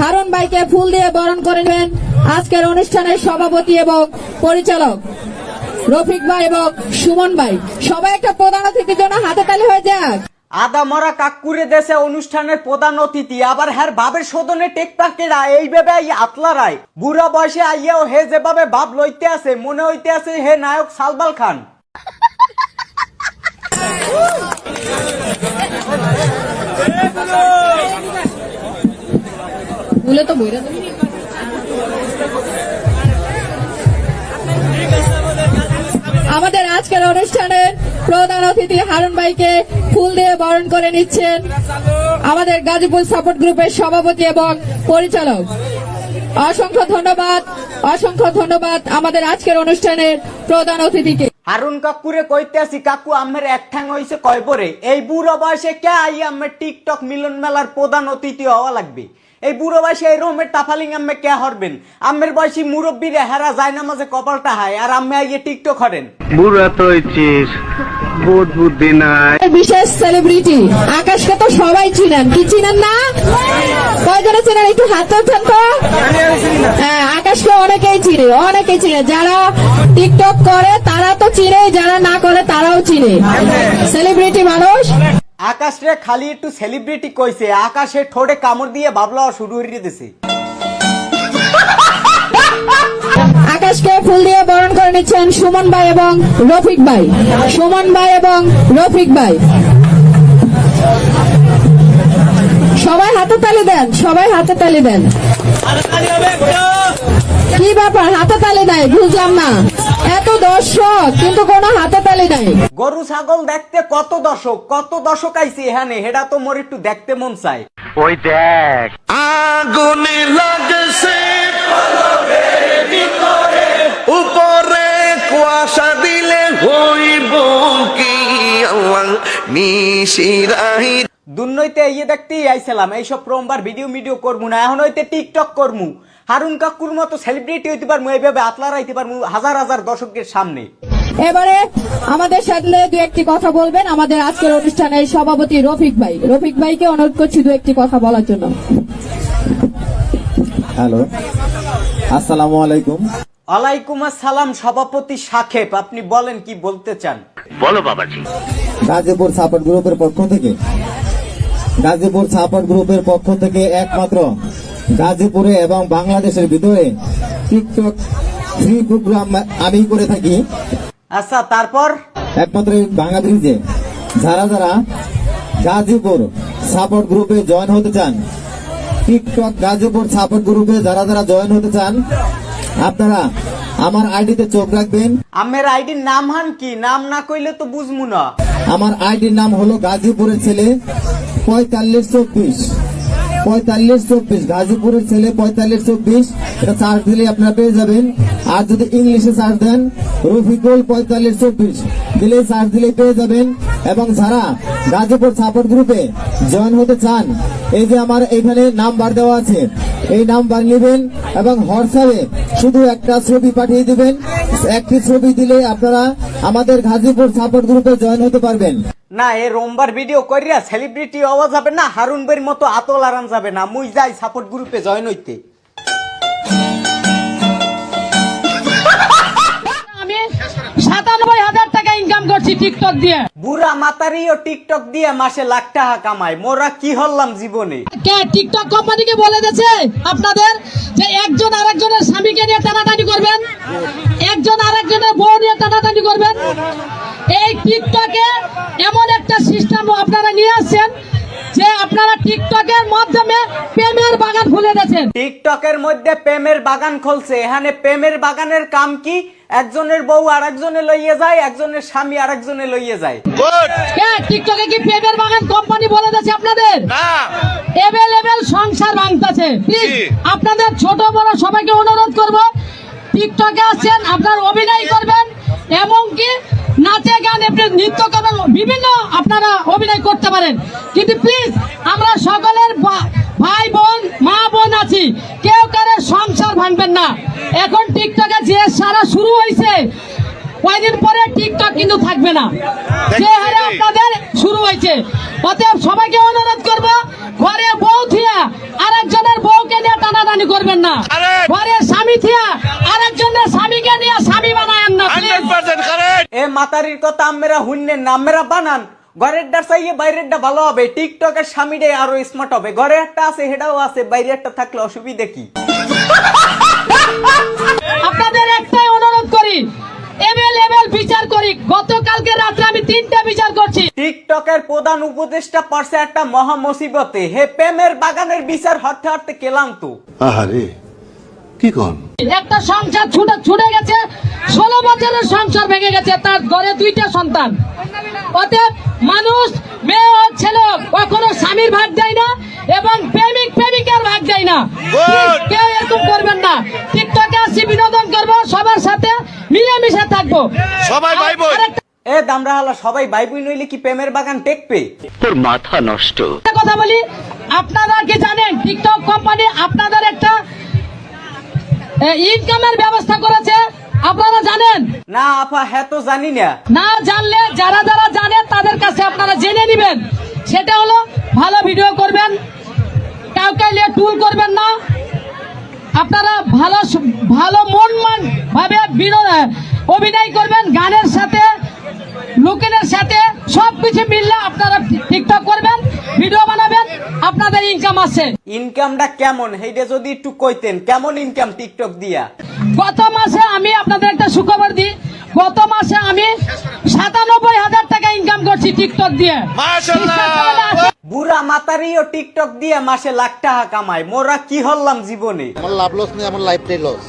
হারুন ভাইকে ফুল দিয়ে বরণ করে নেবেন আজকের অনুষ্ঠানের সভাপতি এবং পরিচালক রফিক ভাই এবং সুমন ভাই। সবাই একটা প্রধান অতিথির জন্য হাতে তালি হয়ে যাক। আদা মরা কাকুরে দেশে অনুষ্ঠানের প্রধান অতিথি, আবার হ্যার বাবের সদনে টেকটাকেরা এইভাবে আই আতলারায় বুড়া বয়সে আইয়াও হে যেভাবে ভাব লইতে আছে, মনে হইতে আছে হে নায়ক সালবাল খান ভুলে তো বইরা। আমাদের আজকের অনুষ্ঠানের প্রধান অতিথি হারুন ভাইকে ফুল দিয়ে বরণ করে নিচ্ছেন আমাদের গাজীপুর সাপোর্ট গ্রুপের সভাপতি এবং পরিচালক। অসংখ্য ধন্যবাদ অসংখ্য ধন্যবাদ আমাদের আজকের অনুষ্ঠানের প্রধান অতিথিকে। হারুন কাকুরে কইতে আসি কাকু আমের এক ঠ্যাং হইছে কয় পরে এই বুড়ো বয়সে কে আই আমের টিকটক মিলন মেলার প্রধান অতিথি হওয়া লাগবে? এই বুড়ো বয়সে এই রোমের টাফালিং আম্মে কে হরবেন? আমের বয়সী মুরব্বীরে হেরা যায় না মাঝে কপালটা হায় আর আম্মে আইয়ে টিকটক হরেন বুড়া তো হয়েছিস বোধ বুদ্ধি নাই। বিশেষ সেলিব্রিটি আকাশকে তো সবাই চিনেন? কি চিনেন না? কয়জনে চিনেন? একটু হাত তো। হ্যাঁ আকাশকে অনেকেই চিনে অনেকেই চিনে। যারা টিকটক করে তারা তো চিনে যারা না করে তারাও চিনে। সেলিব্রিটি মানুষ। আকাশ রে খালি একটু সেলিব্রিটি কইছে আকাশে ঠোঁটে কামড় দিয়ে বাবলা শুরু হইয়ে দিছে আকাশকে ফুল দিয়ে বরণ করে নিচ্ছেন সুমন ভাই এবং রফিক ভাই। সুমন ভাই এবং রফিক ভাই। সবাই হাতে তালি দেন সবাই হাতে তালি দেন। কি ব্যাপার? হাতে তালি নাই বুঝলাম না। এত দর্শক কিন্তু কোনো হাতে তালি নাই। গরু ছাগল দেখতে কত দর্শক? কত দর্শক আইছে এখানে? হেডা তো মোর একটু দেখতে মন চায়। ওই দেখ। আগুনে লাগছে উপরে কুয়াশা দিলে হইব কি নিশিরাহি দুর্নইতে ইয়ে দেখতেই আইছিলাম এইসব প্রমবার ভিডিও ভিডিও করব না এখন হইতে টিকটক করমু। হারুন কাকুর মতো সেলিব্রিটি হইতে পারমু এইভাবে আতলার আইতে পারমু হাজার হাজার দর্শকের সামনে। এবারে আমাদের সাথে দু একটি কথা বলবেন আমাদের আজকের অনুষ্ঠানের সভাপতি রফিক ভাই। রফিক ভাইকে অনুরোধ করছি দু একটি কথা বলার জন্য। হ্যালো। আসসালামু আলাইকুম। ওয়ালাইকুম আসসালাম সভাপতি সাখেব আপনি বলেন কি বলতে চান? বলো বাবাজি। গাজীপুর সাপোর্ট গ্রুপের পক্ষ থেকে গাজীপুর সাপোর্ট গ্রুপের পক্ষ থেকে একমাত্র গাজীপুরে এবং বাংলাদেশের ভিতরে টিকটক ফ্রি প্রোগ্রাম আমি করে থাকি। আচ্ছা তারপর? একমাত্র বাংলা ব্রিজে যারা যারা গাজীপুর সাপোর্ট গ্রুপে জয়েন হতে চান টিকটক গাজীপুর সাপোর্ট গ্রুপে যারা যারা জয়েন হতে চান আপনারা আমার আইডিতে চোখ রাখবেন। আমার আইডির নাম হান কি? নাম না কইলে তো বুঝমু না। আমার আইডির নাম হলো গাজীপুরের ছেলে পঁয়তাল্লিশ চব্বিশ। পঁয়তাল্লিশ চব্বিশ। গাজীপুরের ছেলে পঁয়তাল্লিশ চব্বিশ। এটা চার্জ দিলে আপনারা পেয়ে যাবেন। আর যদি ইংলিশে সার্চ দেন, রফিকুল পঁয়তাল্লিশ চব্বিশ। দিলে সার্চ দিলে পেয়ে যাবেন। এবং যারা গাজীপুর সাপোর্ট গ্রুপে জয়েন হতে চান, এই যে আমার এখানে নাম্বার দেওয়া আছে, এই নাম্বার নেবেন এবং হোয়াটসঅ্যাপে শুধু একটা ছবি পাঠিয়ে দিবেন। একটি ছবি দিলে আপনারা আমাদের গাজীপুর সাপোর্ট গ্রুপে জয়েন হতে পারবেন। না, এ রোমবার ভিডিও করিয়া সেলিব্রিটি হওয়া যাবে না, হারুন বের মতো আতল আরাম যাবে না। মুই যাই সাপোর্ট গ্রুপে জয়েন হইতে। টিকটক দিয়ে। বুড়া মাতারিও টিকটক দিয়ে মাসে লাখ টাকা কামায়। মোরা কি হল্লাম জীবনে? কে টিকটক কোম্পানিকে বলে দিয়েছে আপনাদের যে একজন আরেকজনের স্বামীকে নিয়ে টানাটানি করবেন? একজন আরেকজনের বউ নিয়ে টানাটানি করবেন? এই টিকটকে এমন একটা সিস্টেম আপনারা নিয়ে আসছেন যে আপনারা টিকটকের মাধ্যমে প্রেমের বাগান খুলে দিয়েছেন। টিকটকের মধ্যে প্রেমের বাগান খুলছে। এখানে প্রেমের বাগানের কাম কি? একজনের বউ আর একজনে লইয়ে যায় একজনের স্বামী আর একজনে লইয়ে যায়। কে টিকটকে কি প্রেমের বাগান কোম্পানি বলে দিয়েছে আপনাদের? এভেলেবেল সংসার ভাঙতেছে। প্লিজ আপনাদের ছোট বড় সবাইকে অনুরোধ করব টিকটকে আসছেন আপনার অভিনয় করবেন এমনকি নাচে গান আপনি নৃত্য করবেন বিভিন্ন আপনারা অভিনয় করতে পারেন। কিন্তু প্লিজ আমরা সকলের আছি কেউ কারও সংসার ভাঙবেন না। এখন টিকটকে যে সারা শুরু হয়েছে কয়দিন পরে টিকটক কিন্তু থাকবে না। যে হারে আপনাদের শুরু হয়েছে। অতএব সবাইকে অনুরোধ করব ঘরে বউ থিয়া আরেকজনের বউকে নিয়ে টানাটানি করবেন না। ঘরে স্বামী থিয়া আরেকজনের স্বামীকে নিয়ে স্বামী বানায়েন না। এ মাতারির কথা আমেরা হুন্নেন না আমেরা বানান। ঘরের ডা চাইয়ে বাইরের ডা ভালো হবে টিকটকের স্বামীরে আরও স্মার্ট হবে। ঘরে একটা আছে হেটাও আছে বাইরে একটা থাকলে অসুবিধা কি? আপনাদের একটাই অনুরোধ করি এবেল বিচার করি গতকালকে আমি তিনটা বিচার করছি। টিকটকের প্রধান উপদেষ্টা পারছে একটা মহা মুসিবতে। হে প্রেমের বাগানের বিচার হরতে হরতে কেলাম তো। আহারে কি কন? একটা সংসার ছুটে ছুটে গেছে বছরের সংসার ভেঙে গেছে তার ঘরে দুইটা সন্তান। অতএব মানুষ মেয়ে ও ছেলে কখনো স্বামীর ভাগ দেয় না এবং প্রেমিক প্রেমিকার ভাগ দেয় না। কেউ এরকম করবেন না। টিকটকে আসছি বিনোদন করব সবার সাথে মিলেমিশে থাকব। সবাই ভাই এ দামরা হালা সবাই ভাই বোন নইলে কি প্রেমের বাগান টেকবে? তোর মাথা নষ্ট। একটা কথা বলি আপনারা কি জানেন টিকটক কোম্পানি আপনাদের একটা ইনকামের ব্যবস্থা করেছে? আপনারা জানেন? না আপা হ্যাঁ তো জানি না। না জানলে যারা যারা জানে তাদের কাছে আপনারা জেনে নেবেন। সেটা হলো ভালো ভিডিও করবেন কাউকে নিয়ে টুল করবেন না। আপনারা ভালো ভালো মন মান ভাবে অভিনয় করবেন গানের সাথে লোকেদের সাথে সব কিছু মিললে আপনারা টিকটক করবেন। ইনকাম আছে। ইনকামটা কেমন? যদি একটু কইতেন কেমন ইনকাম টিকটক দিয়া? গত মাসে আমি আপনাদের একটা সুখবর দিই। গত মাসে আমি সাতানব্বই হাজার টাকা ইনকাম করছি টিকটক দিয়ে। বুড়া মাতারিও টিকটক দিয়ে মাসে লাখ টাকা কামায়। মোরা কি হল্লাম জীবনে? আমার লাভ লস নেই আমার লাইফটাই লস